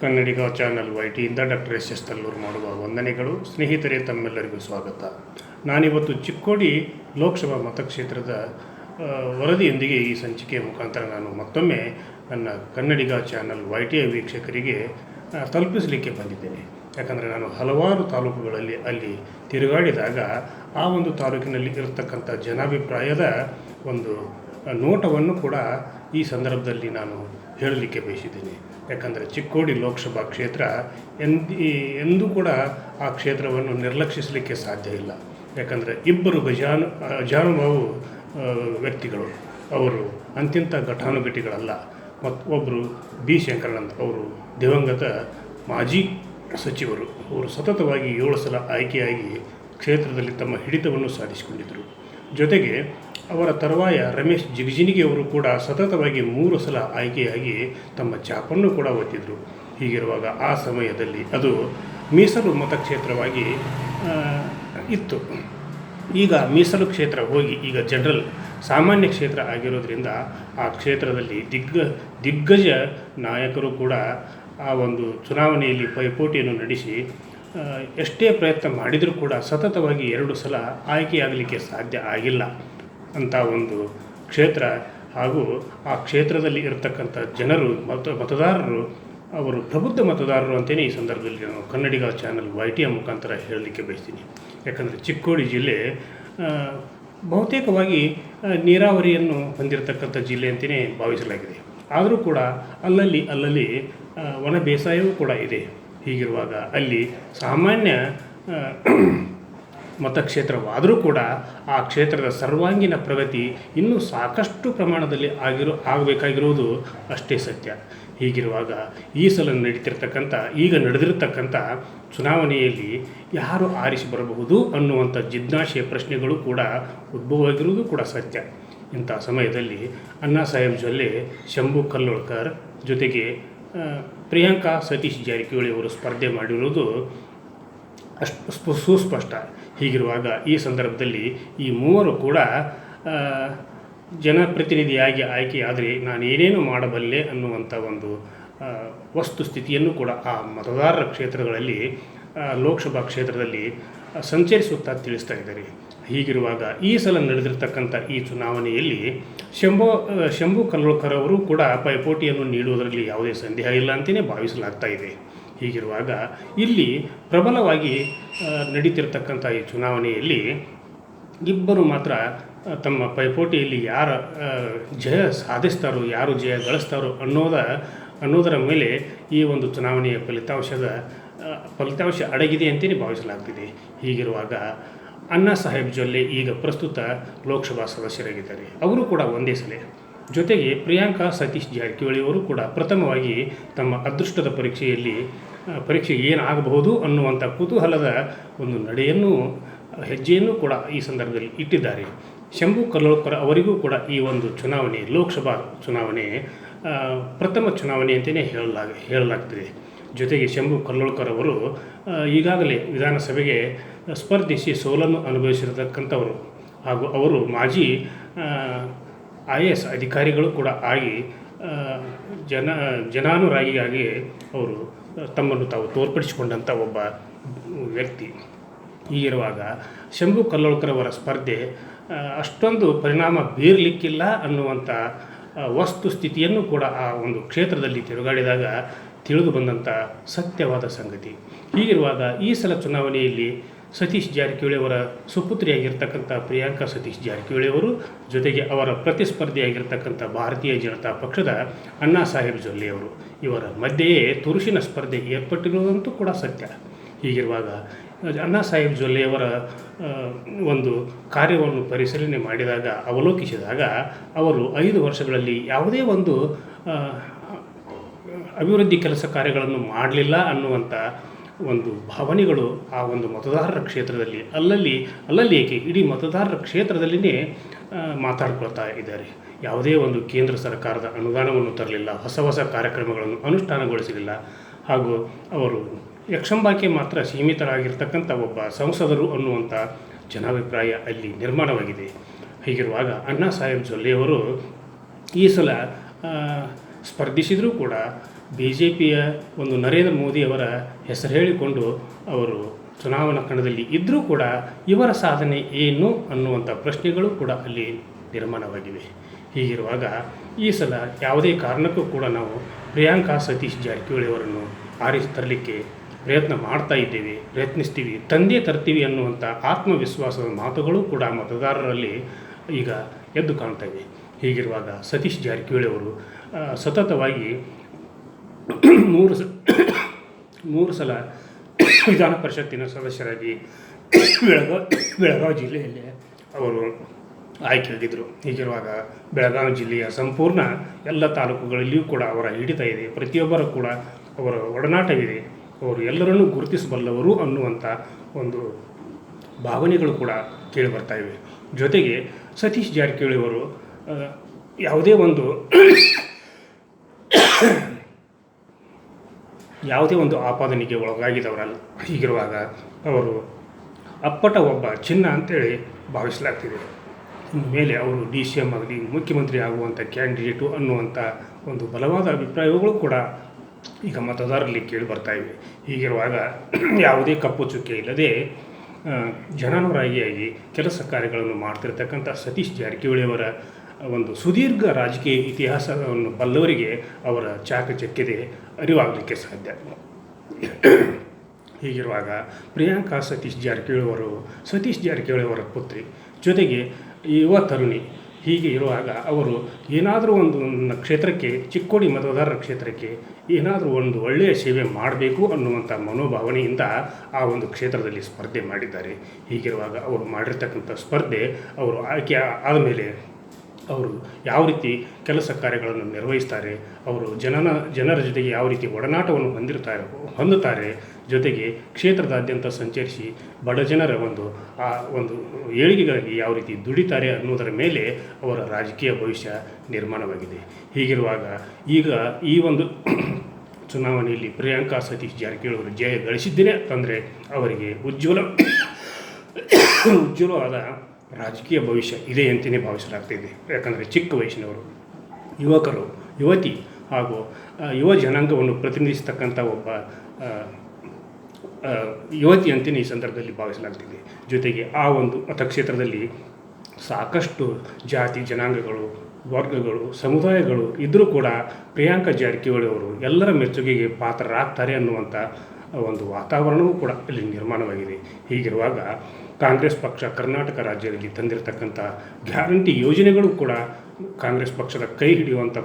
ಕನ್ನಡಿಗ channel Y ಟಿಯಿಂದ doctor S S Tallur ಮಾಡುವ ವಂದನೆಗಳು. ಸ್ನೇಹಿತರೇ, ತಮ್ಮೆಲ್ಲರಿಗೂ ಸ್ವಾಗತ. ನಾನಿವತ್ತು ಚಿಕ್ಕೋಡಿ ಲೋಕಸಭಾ ಮತಕ್ಷೇತ್ರದ ವರದಿಯೊಂದಿಗೆ ಈ ಸಂಚಿಕೆಯ ಮುಖಾಂತರ ನಾನು ಮತ್ತೊಮ್ಮೆ ನನ್ನ ಕನ್ನಡಿಗ ಚಾನಲ್ ವೈ ಟಿಯ ವೀಕ್ಷಕರಿಗೆ ತಲುಪಿಸಲಿಕ್ಕೆ ಬಂದಿದ್ದೇನೆ. ಯಾಕಂದರೆ ನಾನು ಹಲವಾರು ತಾಲೂಕುಗಳಲ್ಲಿ ಅಲ್ಲಿ ತಿರುಗಾಡಿದಾಗ ಆ ಒಂದು ತಾಲೂಕಿನಲ್ಲಿ ಇರತಕ್ಕಂಥ ಜನಾಭಿಪ್ರಾಯದ ಒಂದು ನೋಟವನ್ನು ಕೂಡ ಈ ಸಂದರ್ಭದಲ್ಲಿ ನಾನು ಹೇಳಲಿಕ್ಕೆ ಬಯಸಿದ್ದೇನೆ. ಯಾಕಂದರೆ ಚಿಕ್ಕೋಡಿ ಲೋಕಸಭಾ ಕ್ಷೇತ್ರ ಎಂದಿ ಕೂಡ ಆ ಕ್ಷೇತ್ರವನ್ನು ನಿರ್ಲಕ್ಷಿಸಲಿಕ್ಕೆ ಸಾಧ್ಯ ಇಲ್ಲ. ಯಾಕಂದರೆ ಇಬ್ಬರು ಗಜಾನು ಅಜಾನುಭಾವು ವ್ಯಕ್ತಿಗಳು. ಅವರು ಅಂತ್ಯಂತ ಘಟಾನುಘಟಿಗಳಲ್ಲ. ಮತ್ತು ಒಬ್ಬರು ಬಿ ಶಂಕರನಂದ್ ಅವರು ದಿವಂಗತ ಮಾಜಿ ಸಚಿವರು. ಅವರು ಸತತವಾಗಿ ಏಳು ಸಲ ಆಯ್ಕೆಯಾಗಿ ಕ್ಷೇತ್ರದಲ್ಲಿ ತಮ್ಮ ಹಿಡಿತವನ್ನು ಸಾಧಿಸಿಕೊಂಡಿದ್ದರು. ಜೊತೆಗೆ ಅವರ ತರುವಾಯ ರಮೇಶ್ ಜಿಗಜಿನಿಗೆ ಅವರು ಕೂಡ ಸತತವಾಗಿ ಮೂರು ಸಲ ಆಯ್ಕೆಯಾಗಿ ತಮ್ಮ ಚಾಪನ್ನು ಕೂಡ ಒತ್ತಿದ್ರು. ಹೀಗಿರುವಾಗ ಆ ಸಮಯದಲ್ಲಿ ಅದು ಮೀಸಲು ಮತಕ್ಷೇತ್ರವಾಗಿ ಇತ್ತು. ಈಗ ಮೀಸಲು ಕ್ಷೇತ್ರ ಹೋಗಿ, ಈಗ ಜನರಲ್ ಸಾಮಾನ್ಯ ಕ್ಷೇತ್ರ ಆಗಿರೋದ್ರಿಂದ ಆ ಕ್ಷೇತ್ರದಲ್ಲಿ ದಿಗ್ಗ, ದಿಗ್ಗಜ ನಾಯಕರು ಕೂಡ ಆ ಒಂದು ಚುನಾವಣೆಯಲ್ಲಿ ಪೈಪೋಟಿಯನ್ನು ನಡೆಸಿ ಎಷ್ಟೇ ಪ್ರಯತ್ನ ಮಾಡಿದರೂ ಕೂಡ ಸತತವಾಗಿ ಎರಡು ಸಲ ಆಯ್ಕೆಯಾಗಲಿಕ್ಕೆ ಸಾಧ್ಯ ಆಗಿಲ್ಲ. ಅಂತ ಒಂದು ಕ್ಷೇತ್ರ ಹಾಗೂ ಆ ಕ್ಷೇತ್ರದಲ್ಲಿ ಇರತಕ್ಕಂಥ ಜನರು, ಮತ, ಮತದಾರರು, ಅವರು ಪ್ರಬುದ್ಧ ಮತದಾರರು ಅಂತಲೇ ಈ ಸಂದರ್ಭದಲ್ಲಿ ನಾನು ಕನ್ನಡಿಗ ಚಾನಲ್ ವೈ ಟಿಯ ಮುಖಾಂತರ ಹೇಳಲಿಕ್ಕೆ ಬಯಸ್ತೀನಿ. ಯಾಕಂದರೆ ಚಿಕ್ಕೋಡಿ ಜಿಲ್ಲೆ ಬಹುತೇಕವಾಗಿ ನೀರಾವರಿಯನ್ನು ಹೊಂದಿರತಕ್ಕಂಥ ಜಿಲ್ಲೆ ಅಂತಲೇ ಭಾವಿಸಲಾಗಿದೆ. ಆದರೂ ಕೂಡ ಅಲ್ಲಲ್ಲಿ ಅಲ್ಲಲ್ಲಿ ಒಣ ಬೇಸಾಯವೂ ಕೂಡ ಇದೆ. ಹೀಗಿರುವಾಗ ಅಲ್ಲಿ ಸಾಮಾನ್ಯ ಮತಕ್ಷೇತ್ರವಾದರೂ ಕೂಡ ಆ ಕ್ಷೇತ್ರದ ಸರ್ವಾಂಗೀಣ ಪ್ರಗತಿ ಇನ್ನೂ ಸಾಕಷ್ಟು ಪ್ರಮಾಣದಲ್ಲಿ ಆಗಿರೋ, ಆಗಬೇಕಾಗಿರುವುದು ಅಷ್ಟೇ ಸತ್ಯ. ಹೀಗಿರುವಾಗ ಈ ಸಲ ನಡೀತಿರ್ತಕ್ಕಂಥ, ಈಗ ನಡೆದಿರತಕ್ಕಂಥ ಚುನಾವಣೆಯಲ್ಲಿ ಯಾರು ಆರಿಸಿ ಬರಬಹುದು ಅನ್ನುವಂಥ ಜಿಜ್ಞಾಸೆಯ ಪ್ರಶ್ನೆಗಳು ಕೂಡ ಉದ್ಭವವಾಗಿರುವುದು ಕೂಡ ಸತ್ಯ. ಇಂಥ ಸಮಯದಲ್ಲಿ ಅಣ್ಣಾ ಸಾಹೇಬ್ ಜೊಲ್ಲೆ, ಶಂಭು ಕಲ್ಲೋಳ್ಕರ್ ಜೊತೆಗೆ ಪ್ರಿಯಾಂಕಾ ಸತೀಶ್ ಜಾರಕಿಹೊಳಿ ಅವರು ಸ್ಪರ್ಧೆ ಮಾಡಿರುವುದು ಅಷ್ಟು ಸ್ಪ- ಸುಸ್ಪಷ್ಟ. ಹೀಗಿರುವಾಗ ಈ ಸಂದರ್ಭದಲ್ಲಿ ಈ ಮೂವರು ಕೂಡ ಜನಪ್ರತಿನಿಧಿಯಾಗಿ ಆಯ್ಕೆಯಾದರೆ ನಾನು ಏನೇನು ಮಾಡಬಲ್ಲೆ ಅನ್ನುವಂಥ ಒಂದು ವಸ್ತುಸ್ಥಿತಿಯನ್ನು ಕೂಡ ಆ ಮತದಾರರ ಕ್ಷೇತ್ರಗಳಲ್ಲಿ ಲೋಕಸಭಾ ಕ್ಷೇತ್ರದಲ್ಲಿ ಸಂಚರಿಸುತ್ತಾ ತಿಳಿಸ್ತಾ ಇದ್ದಾರೆ. ಹೀಗಿರುವಾಗ ಈ ಸಲ ನಡೆದಿರ್ತಕ್ಕಂಥ ಈ ಚುನಾವಣೆಯಲ್ಲಿ ಶಂಭು ಶಂಭು ಕಲ್ಲೋಳ್ಕರ್ ಅವರು ಕೂಡ ಪೈಪೋಟಿಯನ್ನು ನೀಡುವುದರಲ್ಲಿ ಯಾವುದೇ ಸಂದೇಹ ಇಲ್ಲ ಅಂತಲೇ ಭಾವಿಸಲಾಗ್ತಾ ಇದೆ. ಹೀಗಿರುವಾಗ ಇಲ್ಲಿ ಪ್ರಬಲವಾಗಿ ನಡೀತಿರ್ತಕ್ಕಂಥ ಈ ಚುನಾವಣೆಯಲ್ಲಿ ಇಬ್ಬರು ಮಾತ್ರ ತಮ್ಮ ಪೈಪೋಟಿಯಲ್ಲಿ ಯಾರ ಜಯ ಸಾಧಿಸ್ತಾರೋ, ಯಾರು ಜಯ ಗಳಿಸ್ತಾರೋ ಅನ್ನೋದ, ಅನ್ನೋದರ ಮೇಲೆ ಈ ಒಂದು ಚುನಾವಣೆಯ ಫಲಿತಾಂಶದ ಫಲಿತಾಂಶ ಅಡಗಿದೆ ಅಂತೇಳಿ ಭಾವಿಸಲಾಗ್ತಿದೆ. ಹೀಗಿರುವಾಗ ಅಣ್ಣಾ ಸಾಹೇಬ್ ಜೊಲ್ಲೆ ಈಗ ಪ್ರಸ್ತುತ ಲೋಕಸಭಾ ಸದಸ್ಯರಾಗಿದ್ದಾರೆ. ಅವರು ಕೂಡ ಒಂದೇ ಸಲ ಜೊತೆಗೆ ಪ್ರಿಯಾಂಕಾ ಸತೀಶ್ ಜಾರಕಿಹೊಳಿ ಅವರು ಕೂಡ ಪ್ರಥಮವಾಗಿ ತಮ್ಮ ಅದೃಷ್ಟದ ಪರೀಕ್ಷೆಯಲ್ಲಿ ಪರೀಕ್ಷೆಗೆ ಪರೀಕ್ಷೆ ಏನಾಗಬಹುದು ಅನ್ನುವಂಥ ಕುತೂಹಲದ ಒಂದು ನಡೆಯನ್ನು, ಹೆಜ್ಜೆಯನ್ನು ಕೂಡ ಈ ಸಂದರ್ಭದಲ್ಲಿ ಇಟ್ಟಿದ್ದಾರೆ. ಶಂಭು ಕಲ್ಲೋಳ್ಕರ್ ಅವರಿಗೂ ಕೂಡ ಈ ಒಂದು ಚುನಾವಣೆ, ಲೋಕಸಭಾ ಚುನಾವಣೆ ಪ್ರಥಮ ಚುನಾವಣೆ ಅಂತಲೇ ಹೇಳಲಾಗ, ಹೇಳಲಾಗ್ತಿದೆ. ಜೊತೆಗೆ ಶಂಭು ಕಲ್ಲೋಳ್ಕರ್ ಅವರು ಈಗಾಗಲೇ ವಿಧಾನಸಭೆಗೆ ಸ್ಪರ್ಧಿಸಿ ಸೋಲನ್ನು ಅನುಭವಿಸಿರತಕ್ಕಂಥವರು ಹಾಗೂ ಅವರು ಮಾಜಿ ಐ ಎ ಎಸ್ ಅಧಿಕಾರಿಗಳು ಕೂಡ ಆಗಿ ಜನ, ಜನಾನುರಾಗಿಯಾಗಿ ಅವರು ತಮ್ಮನ್ನು ತಾವು ತೋರ್ಪಡಿಸಿಕೊಂಡಂಥ ಒಬ್ಬ ವ್ಯಕ್ತಿ ಹೀಗಿರುವಾಗ ಶಂಭು ಕಲ್ಲೋಳ್ಕರ್ ಅವರ ಸ್ಪರ್ಧೆ ಅಷ್ಟೊಂದು ಪರಿಣಾಮ ಬೀರಲಿಕ್ಕಿಲ್ಲ ಅನ್ನುವಂಥ ವಸ್ತುಸ್ಥಿತಿಯನ್ನು ಕೂಡ ಆ ಒಂದು ಕ್ಷೇತ್ರದಲ್ಲಿ ತಿರುಗಾಡಿದಾಗ ತಿಳಿದು ಬಂದಂಥ ಸತ್ಯವಾದ ಸಂಗತಿ. ಹೀಗಿರುವಾಗ ಈ ಸಲ ಚುನಾವಣೆಯಲ್ಲಿ ಸತೀಶ್ ಜಾರಕಿಹೊಳಿ ಅವರ ಸುಪುತ್ರಿಯಾಗಿರ್ತಕ್ಕಂಥ ಪ್ರಿಯಾಂಕಾ ಸತೀಶ್ ಜಾರಕಿಹೊಳಿ ಅವರು ಜೊತೆಗೆ ಅವರ ಪ್ರತಿಸ್ಪರ್ಧಿಯಾಗಿರ್ತಕ್ಕಂಥ ಭಾರತೀಯ ಜನತಾ ಪಕ್ಷದ ಅಣ್ಣಾ ಸಾಹೇಬ್ ಜೊಲ್ಲೆ ಅವರು ಇವರ ಮಧ್ಯೆಯೇ ತುರುಷಿನ ಸ್ಪರ್ಧೆ ಏರ್ಪಟ್ಟಿರುವುದಂತೂ ಕೂಡ ಸತ್ಯ. ಹೀಗಿರುವಾಗ, ಅಣ್ಣಾ ಸಾಹೇಬ್ ಜೊಲ್ಲೆಯವರ ಒಂದು ಕಾರ್ಯವನ್ನು ಪರಿಶೀಲನೆ ಮಾಡಿದಾಗ, ಅವಲೋಕಿಸಿದಾಗ ಅವರು ಐದು ವರ್ಷಗಳಲ್ಲಿ ಯಾವುದೇ ಒಂದು ಅಭಿವೃದ್ಧಿ ಕೆಲಸ ಕಾರ್ಯಗಳನ್ನು ಮಾಡಲಿಲ್ಲ ಅನ್ನುವಂಥ ಒಂದು ಭಾವನೆಗಳು ಆ ಒಂದು ಮತದಾರರ ಕ್ಷೇತ್ರದಲ್ಲಿ ಅಲ್ಲಲ್ಲಿ ಅಲ್ಲಲ್ಲಿ ಏಕೆ ಇಡೀ ಮತದಾರರ ಕ್ಷೇತ್ರದಲ್ಲಿನೇ ಮಾತಾಡ್ಕೊಳ್ತಾ ಇದ್ದಾರೆ. ಯಾವುದೇ ಒಂದು ಕೇಂದ್ರ ಸರ್ಕಾರದ ಅನುದಾನವನ್ನು ತರಲಿಲ್ಲ, ಹೊಸ ಹೊಸ ಕಾರ್ಯಕ್ರಮಗಳನ್ನು ಅನುಷ್ಠಾನಗೊಳಿಸಲಿಲ್ಲ. ಹಾಗೂ ಅವರು ಯಕ್ಷಂಬಾಕೆ ಮಾತ್ರ ಸೀಮಿತರಾಗಿರ್ತಕ್ಕಂಥ ಒಬ್ಬ ಸಂಸದರು ಅನ್ನುವಂಥ ಜನಾಭಿಪ್ರಾಯ ಅಲ್ಲಿ ನಿರ್ಮಾಣವಾಗಿದೆ. ಹೀಗಿರುವಾಗ ಅಣ್ಣಾ ಸಾಹೇಬ್ ಜೊಲ್ಲೆಯವರು ಈ ಸಲ ಸ್ಪರ್ಧಿಸಿದರೂ ಕೂಡ ಬಿ ಜೆ ಪಿಯ ಒಂದು ನರೇಂದ್ರ ಮೋದಿಯವರ ಹೆಸರು ಹೇಳಿಕೊಂಡು ಅವರು ಚುನಾವಣಾ ಕಣದಲ್ಲಿ ಇದ್ದರೂ ಕೂಡ ಇವರ ಸಾಧನೆ ಏನು ಅನ್ನುವಂಥ ಪ್ರಶ್ನೆಗಳು ಕೂಡ ಅಲ್ಲಿ ನಿರ್ಮಾಣವಾಗಿವೆ. ಹೀಗಿರುವಾಗ ಈ ಸಲ ಯಾವುದೇ ಕಾರಣಕ್ಕೂ ಕೂಡ ನಾವು ಪ್ರಿಯಾಂಕಾ ಸತೀಶ್ ಜಾರಕಿಹೊಳಿ ಅವರನ್ನು ಆರಿಸಿ ತರಲಿಕ್ಕೆ ಪ್ರಯತ್ನ ಮಾಡ್ತಾ ಇದ್ದೇವೆ, ಪ್ರಯತ್ನಿಸ್ತೀವಿ, ತಂದೆ ತರ್ತೀವಿ ಅನ್ನುವಂಥ ಆತ್ಮವಿಶ್ವಾಸದ ಮಾತುಗಳು ಕೂಡ ಮತದಾರರಲ್ಲಿ ಈಗ ಎದ್ದು ಕಾಣ್ತಾ ಇವೆ. ಹೀಗಿರುವಾಗ ಸತೀಶ್ ಜಾರಕಿಹೊಳಿ ಅವರು ಸತತವಾಗಿ ಮೂರು ಸ ಮೂರು ಸಲ ವಿಧಾನ ಪರಿಷತ್ತಿನ ಸದಸ್ಯರಾಗಿ ಬೆಳಗಾವಿ ಬೆಳಗಾವಿ ಜಿಲ್ಲೆಯಲ್ಲಿ ಅವರು ಆಯ್ಕೆಯಾಗಿದ್ದರು ಹೀಗಿರುವಾಗ ಬೆಳಗಾವಿ ಜಿಲ್ಲೆಯ ಸಂಪೂರ್ಣ ಎಲ್ಲ ತಾಲೂಕುಗಳಲ್ಲಿಯೂ ಕೂಡ ಅವರ ಹಿಡಿತ ಇದೆ. ಪ್ರತಿಯೊಬ್ಬರ ಕೂಡ ಅವರ ಒಡನಾಟವಿದೆ. ಅವರು ಎಲ್ಲರನ್ನೂ ಗುರುತಿಸಬಲ್ಲವರು ಅನ್ನುವಂಥ ಒಂದು ಭಾವನೆಗಳು ಕೂಡ ಕೇಳಿ ಬರ್ತಾ ಇವೆ. ಜೊತೆಗೆ ಸತೀಶ್ ಜಾರಕಿಹೊಳಿ ಅವರು ಯಾವುದೇ ಒಂದು ಯಾವುದೇ ಒಂದು ಆಪಾದನೆಗೆ ಒಳಗಾಗಿದವರಲ್ಲ. ಹೀಗಿರುವಾಗ ಅವರು ಅಪ್ಪಟ ಒಬ್ಬ ಚಿನ್ನ ಅಂತೇಳಿ ಭಾವಿಸಲಾಗ್ತಿದೆ. ಮೇಲೆ ಅವರು ಡಿ ಸಿ ಎಂ ಆಗಲಿ, ಮುಖ್ಯಮಂತ್ರಿ ಆಗುವಂಥ ಕ್ಯಾಂಡಿಡೇಟು ಅನ್ನುವಂಥ ಒಂದು ಬಲವಾದ ಅಭಿಪ್ರಾಯಗಳು ಕೂಡ ಈಗ ಮತದಾರರಲ್ಲಿ ಕೇಳಿ ಬರ್ತಾ ಇವೆ. ಹೀಗಿರುವಾಗ ಯಾವುದೇ ಕಪ್ಪು ಚುಕ್ಕೆ ಇಲ್ಲದೆ ಜನಾನುರಾಗಿಯಾಗಿ ಕೆಲಸ ಕಾರ್ಯಗಳನ್ನು ಮಾಡ್ತಿರ್ತಕ್ಕಂಥ ಸತೀಶ್ ಜಾರಕಿಹೊಳಿಯವರ ಒಂದು ಸುದೀರ್ಘ ರಾಜಕೀಯ ಇತಿಹಾಸವನ್ನು ಬಲ್ಲವರಿಗೆ ಅವರ ಚಾಕಚಕ್ಯತೆ ಅರಿವಾಗಲಿಕ್ಕೆ ಸಾಧ್ಯ. ಹೀಗಿರುವಾಗ ಪ್ರಿಯಾಂಕಾ ಸತೀಶ್ ಜಾರಕಿಹೊಳಿ ಅವರು ಸತೀಶ್ ಜಾರಕಿಹೊಳಿ ಅವರ ಪುತ್ರಿ, ಜೊತೆಗೆ ಯುವ ತರುಣಿ, ಹೀಗೆ ಇರುವಾಗ ಅವರು ಏನಾದರೂ ಒಂದು ಕ್ಷೇತ್ರಕ್ಕೆ, ಚಿಕ್ಕೋಡಿ ಮತದಾರರ ಕ್ಷೇತ್ರಕ್ಕೆ ಏನಾದರೂ ಒಂದು ಒಳ್ಳೆಯ ಸೇವೆ ಮಾಡಬೇಕು ಅನ್ನುವಂಥ ಮನೋಭಾವನೆಯಿಂದ ಆ ಒಂದು ಕ್ಷೇತ್ರದಲ್ಲಿ ಸ್ಪರ್ಧೆ ಮಾಡಿದ್ದಾರೆ. ಹೀಗಿರುವಾಗ ಅವರು ಮಾಡಿರ್ತಕ್ಕಂಥ ಸ್ಪರ್ಧೆ ಅವರು ಆಯ್ಕೆ ಆದಮೇಲೆ ಅವರು ಯಾವ ರೀತಿ ಕೆಲಸ ಕಾರ್ಯಗಳನ್ನು ನಿರ್ವಹಿಸ್ತಾರೆ, ಅವರು ಜನನ, ಜನರ ಜೊತೆಗೆ ಯಾವ ರೀತಿ ಒಡನಾಟವನ್ನು ಹೊಂದಿರ್ತಾರೆ ಹೊಂದುತ್ತಾರೆ ಜೊತೆಗೆ ಕ್ಷೇತ್ರದಾದ್ಯಂತ ಸಂಚರಿಸಿ ಬಡ ಜನರ ಒಂದು, ಆ ಒಂದು ಏಳಿಗೆಗಾಗಿ ಯಾವ ರೀತಿ ದುಡಿತಾರೆ ಅನ್ನೋದರ ಮೇಲೆ ಅವರ ರಾಜಕೀಯ ಭವಿಷ್ಯ ನಿರ್ಮಾಣವಾಗಿದೆ. ಹೀಗಿರುವಾಗ ಈಗ ಈ ಒಂದು ಚುನಾವಣೆಯಲ್ಲಿ ಪ್ರಿಯಾಂಕಾ ಸತೀಶ್ ಜಾರಕಿಹೊಳಿ ಅವರು ಜಯ ಗಳಿಸಿದ್ದೇನೆ ಅಂತಂದರೆ ಅವರಿಗೆ ಉಜ್ವಲ, ಉಜ್ವಲವಾದ ರಾಜಕೀಯ ಭವಿಷ್ಯ ಇದೆ ಅಂತಲೇ ಭಾವಿಸಲಾಗ್ತಿದೆ. ಯಾಕಂದರೆ ಚಿಕ್ಕ ವಯಸ್ಸಿನವರು, ಯುವಕರು, ಯುವತಿ ಹಾಗೂ ಯುವ ಜನಾಂಗವನ್ನು ಪ್ರತಿನಿಧಿಸತಕ್ಕಂಥ ಒಬ್ಬ ಯುವತಿ ಅಂತಲೇ ಈ ಸಂದರ್ಭದಲ್ಲಿ ಭಾವಿಸಲಾಗ್ತಿದೆ. ಜೊತೆಗೆ ಆ ಒಂದು ಮತಕ್ಷೇತ್ರದಲ್ಲಿ ಸಾಕಷ್ಟು ಜಾತಿ, ಜನಾಂಗಗಳು, ವರ್ಗಗಳು, ಸಮುದಾಯಗಳು ಇದ್ದರೂ ಕೂಡ ಪ್ರಿಯಾಂಕಾ ಜಾರಕಿಹೊಳಿ ಅವರು ಎಲ್ಲರ ಮೆಚ್ಚುಗೆಗೆ ಪಾತ್ರರಾಗ್ತಾರೆ ಅನ್ನುವಂಥ ಒಂದು ವಾತಾವರಣವೂ ಕೂಡ ಇಲ್ಲಿ ನಿರ್ಮಾಣವಾಗಿದೆ. ಹೀಗಿರುವಾಗ ಕಾಂಗ್ರೆಸ್ ಪಕ್ಷ ಕರ್ನಾಟಕ ರಾಜ್ಯದಲ್ಲಿ ತಂದಿರತಕ್ಕಂಥ ಗ್ಯಾರಂಟಿ ಯೋಜನೆಗಳು ಕೂಡ ಕಾಂಗ್ರೆಸ್ ಪಕ್ಷದ ಕೈ ಹಿಡಿಯುವಂಥ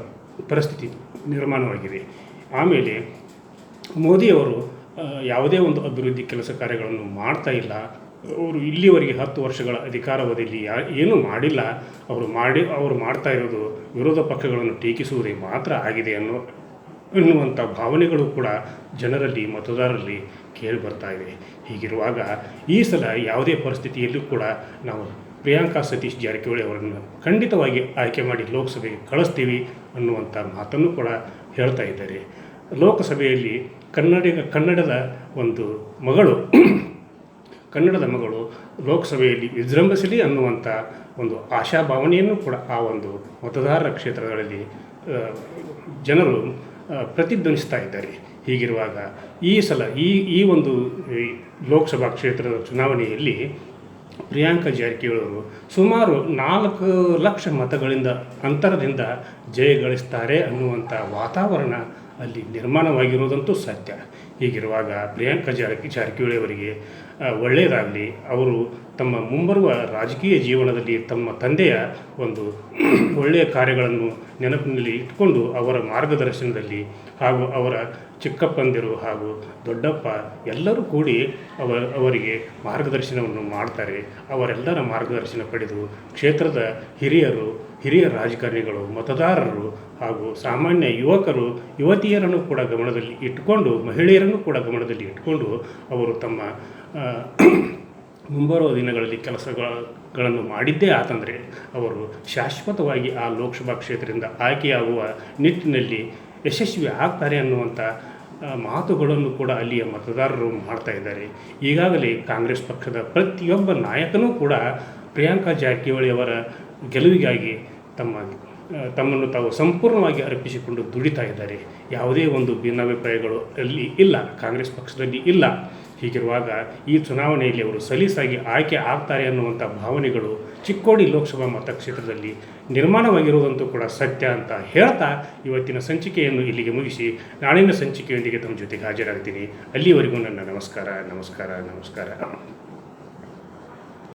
ಪರಿಸ್ಥಿತಿ ನಿರ್ಮಾಣವಾಗಿದೆ. ಆಮೇಲೆ ಮೋದಿಯವರು ಯಾವುದೇ ಒಂದು ಅಭಿವೃದ್ಧಿ ಕೆಲಸ ಕಾರ್ಯಗಳನ್ನು ಮಾಡ್ತಾ ಇಲ್ಲ. ಅವರು ಇಲ್ಲಿವರೆಗೆ ಹತ್ತು ವರ್ಷಗಳ ಅಧಿಕಾರಾವಧಿಯಲ್ಲಿ ಯಾ, ಏನೂ ಮಾಡಿಲ್ಲ. ಅವರು ಮಾಡಿ, ಅವರು ಮಾಡ್ತಾ ಇರೋದು ವಿರೋಧ ಪಕ್ಷಗಳನ್ನು ಟೀಕಿಸುವುದೇ ಮಾತ್ರ ಆಗಿದೆ ಅನ್ನೋ ಎನ್ನುವಂಥ ಭಾವನೆಗಳು ಕೂಡ ಜನರಲ್ಲಿ, ಮತದಾರರಲ್ಲಿ ಕೇಳಿ ಬರ್ತಾ ಇದೆ ಹೀಗಿರುವಾಗ ಈ ಸಲ ಯಾವುದೇ ಪರಿಸ್ಥಿತಿಯಲ್ಲೂ ಕೂಡ ನಾವು ಪ್ರಿಯಾಂಕಾ ಸತೀಶ್ ಜಾರಕಿಹೊಳಿ ಅವರನ್ನು ಖಂಡಿತವಾಗಿ ಆಯ್ಕೆ ಮಾಡಿ ಲೋಕಸಭೆಗೆ ಕಳಿಸ್ತೀವಿ ಅನ್ನುವಂಥ ಮಾತನ್ನು ಕೂಡ ಹೇಳ್ತಾ ಇದ್ದಾರೆ. ಲೋಕಸಭೆಯಲ್ಲಿ ಕನ್ನಡಿಗ, ಕನ್ನಡದ ಒಂದು ಮಗಳು, ಕನ್ನಡದ ಮಗಳು ಲೋಕಸಭೆಯಲ್ಲಿ ವಿಜೃಂಭಿಸಲಿ ಅನ್ನುವಂಥ ಒಂದು ಆಶಾಭಾವನೆಯನ್ನು ಕೂಡ ಆ ಒಂದು ಮತದಾರರ ಕ್ಷೇತ್ರಗಳಲ್ಲಿ ಜನರು ಪ್ರತಿಧ್ವನಿಸ್ತಾ ಇದ್ದಾರೆ. ಹೀಗಿರುವಾಗ ಈ ಸಲ ಈ ಈ ಒಂದು ಲೋಕಸಭಾ ಕ್ಷೇತ್ರದ ಚುನಾವಣೆಯಲ್ಲಿ ಪ್ರಿಯಾಂಕಾ ಜಾರಕಿಹೊಳಿ ಸುಮಾರು ನಾಲ್ಕು ಲಕ್ಷ ಮತಗಳಿಂದ ಅಂತರದಿಂದ ಜಯಗಳಿಸ್ತಾರೆ ಅನ್ನುವಂಥ ವಾತಾವರಣ ಅಲ್ಲಿ ನಿರ್ಮಾಣವಾಗಿರುವುದಂತೂ ಸತ್ಯ. ಹೀಗಿರುವಾಗ ಪ್ರಿಯಾಂಕಾ ಜಾರಕಿ ಜಾರಕಿಹೊಳಿ ಅವರಿಗೆ ಒಳ್ಳೆಯದಾಗಲಿ. ಅವರು ತಮ್ಮ ಮುಂಬರುವ ರಾಜಕೀಯ ಜೀವನದಲ್ಲಿ ತಮ್ಮ ತಂದೆಯ ಒಂದು ಒಳ್ಳೆಯ ಕಾರ್ಯಗಳನ್ನು ನೆನಪಿನಲ್ಲಿ ಇಟ್ಕೊಂಡು ಅವರ ಮಾರ್ಗದರ್ಶನದಲ್ಲಿ ಹಾಗೂ ಅವರ ಚಿಕ್ಕಪ್ಪಂದಿರು ಹಾಗೂ ದೊಡ್ಡಪ್ಪ ಎಲ್ಲರೂ ಕೂಡಿ ಅವ, ಅವರಿಗೆ ಮಾರ್ಗದರ್ಶನವನ್ನು ಮಾಡ್ತಾರೆ. ಅವರೆಲ್ಲರ ಮಾರ್ಗದರ್ಶನ ಪಡೆದು ಕ್ಷೇತ್ರದ ಹಿರಿಯರು ಹಿರಿಯ ರಾಜಕಾರಣಿಗಳು, ಮತದಾರರು ಹಾಗೂ ಸಾಮಾನ್ಯ ಯುವಕರು, ಯುವತಿಯರನ್ನು ಕೂಡ ಗಮನದಲ್ಲಿ ಇಟ್ಟುಕೊಂಡು, ಮಹಿಳೆಯರನ್ನು ಕೂಡ ಗಮನದಲ್ಲಿ ಇಟ್ಟುಕೊಂಡು ಅವರು ತಮ್ಮ ಮುಂಬರುವ ದಿನಗಳಲ್ಲಿ ಕೆಲಸಗಳನ್ನು ಮಾಡಿದ್ದೇ ಆತಂದರೆ ಅವರು ಶಾಶ್ವತವಾಗಿ ಆ ಲೋಕಸಭಾ ಕ್ಷೇತ್ರದಿಂದ ಆಯ್ಕೆಯಾಗುವ ನಿಟ್ಟಿನಲ್ಲಿ ಯಶಸ್ವಿ ಆಗ್ತಾರೆ ಅನ್ನುವಂಥ ಮಾತುಗಳನ್ನು ಕೂಡ ಅಲ್ಲಿಯ ಮತದಾರರು ಮಾಡ್ತಾ ಇದ್ದಾರೆ. ಈಗಾಗಲೇ ಕಾಂಗ್ರೆಸ್ ಪಕ್ಷದ ಪ್ರತಿಯೊಬ್ಬ ನಾಯಕನೂ ಕೂಡ ಪ್ರಿಯಾಂಕಾ ಜಾರಕಿಹೊಳಿ ಅವರ ಗೆಲುವಿಗಾಗಿ ತಮ್ಮ ತಮ್ಮನ್ನು ತಾವು ಸಂಪೂರ್ಣವಾಗಿ ಅರ್ಪಿಸಿಕೊಂಡು ದುಡಿತಾ ಇದ್ದಾರೆ. ಯಾವುದೇ ಒಂದು ಭಿನ್ನಾಭಿಪ್ರಾಯಗಳು ಅಲ್ಲಿ ಇಲ್ಲ, ಕಾಂಗ್ರೆಸ್ ಪಕ್ಷದಲ್ಲಿ ಇಲ್ಲ. ಹೀಗಿರುವಾಗ ಈ ಚುನಾವಣೆಯಲ್ಲಿ ಅವರು ಸಲೀಸಾಗಿ ಆಯ್ಕೆ ಆಗ್ತಾರೆ ಅನ್ನುವಂಥ ಭಾವನೆಗಳು ಚಿಕ್ಕೋಡಿ ಲೋಕಸಭಾ ಮತಕ್ಷೇತ್ರದಲ್ಲಿ ನಿರ್ಮಾಣವಾಗಿರುವುದಂತೂ ಕೂಡ ಸತ್ಯ ಅಂತ ಹೇಳ್ತಾ ಇವತ್ತಿನ ಸಂಚಿಕೆಯನ್ನು ಇಲ್ಲಿಗೆ ಮುಗಿಸಿ. ನಾಳಿನ ಸಂಚಿಕೆಯೊಂದಿಗೆ ತಮ್ಮ ಜೊತೆಗೆ ಹಾಜರಾಗ್ತೀನಿ. ಅಲ್ಲಿವರೆಗೂ ನನ್ನ ನಮಸ್ಕಾರ ನಮಸ್ಕಾರ ನಮಸ್ಕಾರ.